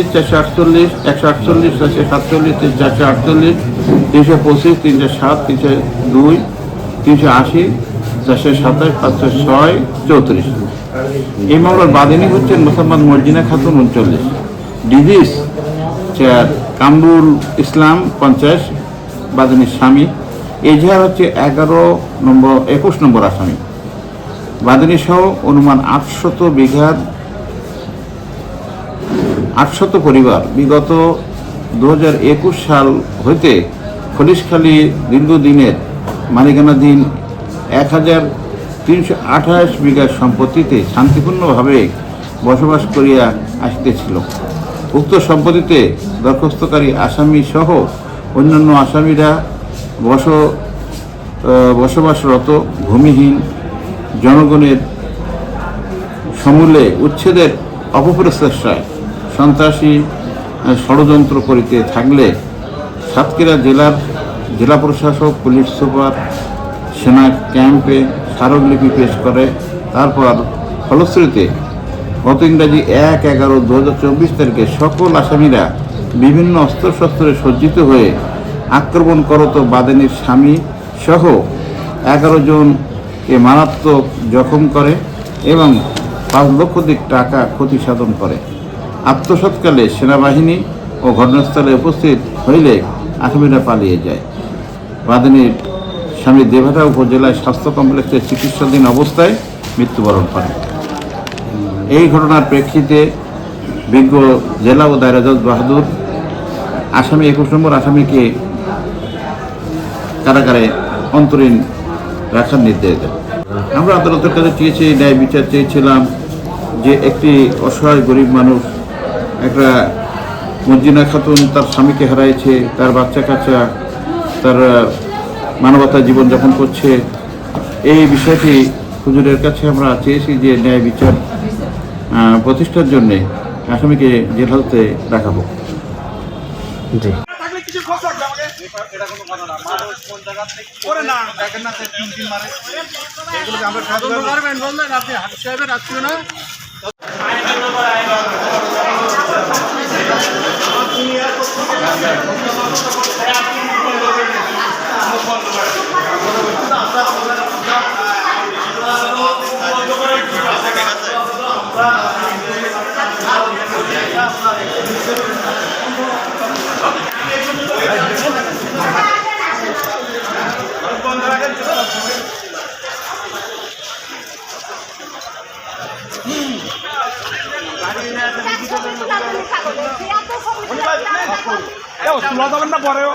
আটচল্লিশ একশো আটচল্লিশ সাতচল্লিশ চারশো আটচল্লিশ, তিনশো পঁচিশ, তিনশো সাত, তিনশো দুই, তিনশো আশি, চারশো সাতাশ ছয়, চৌত্রিশ। এই মামলার বাদিনী হচ্ছেন মোসাম্মদ মর্জিনা খাতুন উনচল্লিশ। ডিভিস চার কামরুল ইসলাম পঞ্চাশ, বাদিনীর স্বামী। এজাহার হচ্ছে এগারো নম্বর, একুশ নম্বর আসামি। বাদিনী সহ অনুমান আটশত বিঘার আটশত পরিবার। বিগত দু হাজার একুশ সাল হইতে খলিশখালী দীর্ঘদিনের মালিকানাধীন এক হাজার তিনশো আঠাশ বিঘা সম্পত্তিতে শান্তিপূর্ণভাবে বসবাস করিয়া আসিতেছিল। উক্ত সম্পত্তিতে দরখাস্তকারী আসামি সহ অন্যান্য আসামিরা বস বসবাসরত ভূমিহীন জনগণের সমূলে উচ্ছেদের অপপ্রচেষ্টায় সন্ত্রাসী ষড়যন্ত্র করিতে থাকলে সাতক্ষীরা জেলার জেলা প্রশাসক, পুলিশ সুপার, সেনা ক্যাম্পে স্মারকলিপি পেশ করে। তারপর ফলশ্রুতিতে গত ইংরাজি এক এগারো দু হাজার চব্বিশ তারিখে সকল আসামিরা বিভিন্ন অস্ত্রশস্ত্রে সজ্জিত হয়ে আক্রমণ করত বাদেনীর স্বামী সহ এগারো জনকে মারাত্মক জখম করে এবং পাঁচ লক্ষাধিক টাকা ক্ষতি সাধন করে। আত্মসৎকালে সেনাবাহিনী ও ঘটনাস্থলে উপস্থিত হইলে আসামিরা পালিয়ে যায়। বাদিনীর স্বামী দেভাটা উপজেলায় স্বাস্থ্য কমপ্লেক্সে চিকিৎসাধীন অবস্থায় মৃত্যুবরণ করে এই ঘটনার প্রেক্ষিতে বিজ্ঞ জেলা ও দায়রা জজ বাহাদুর আসামি একুশ নম্বর আসামিকে কারাগারে অন্তরীণ রাখার নির্দেশ দেন। আমরা আদালতের কাছে চেয়েছি, ন্যায় বিচার চেয়েছিলাম যে একটি অসহায় গরিব মানুষ একটা মর্জিনা খাতুন তার স্বামীকে হারাইছে তার বাচ্চা কাচ্চা তার মানবতা জীবনযাপন করছে। এই বিষয়টি হুজুরের কাছে আমরা চেয়েছি যে ন্যায় বিচার প্রতিষ্ঠার জন্যে আসামিকে জেল হাজতে রাখা হোক জি থাকলে তুলা যাবেন না পরেও?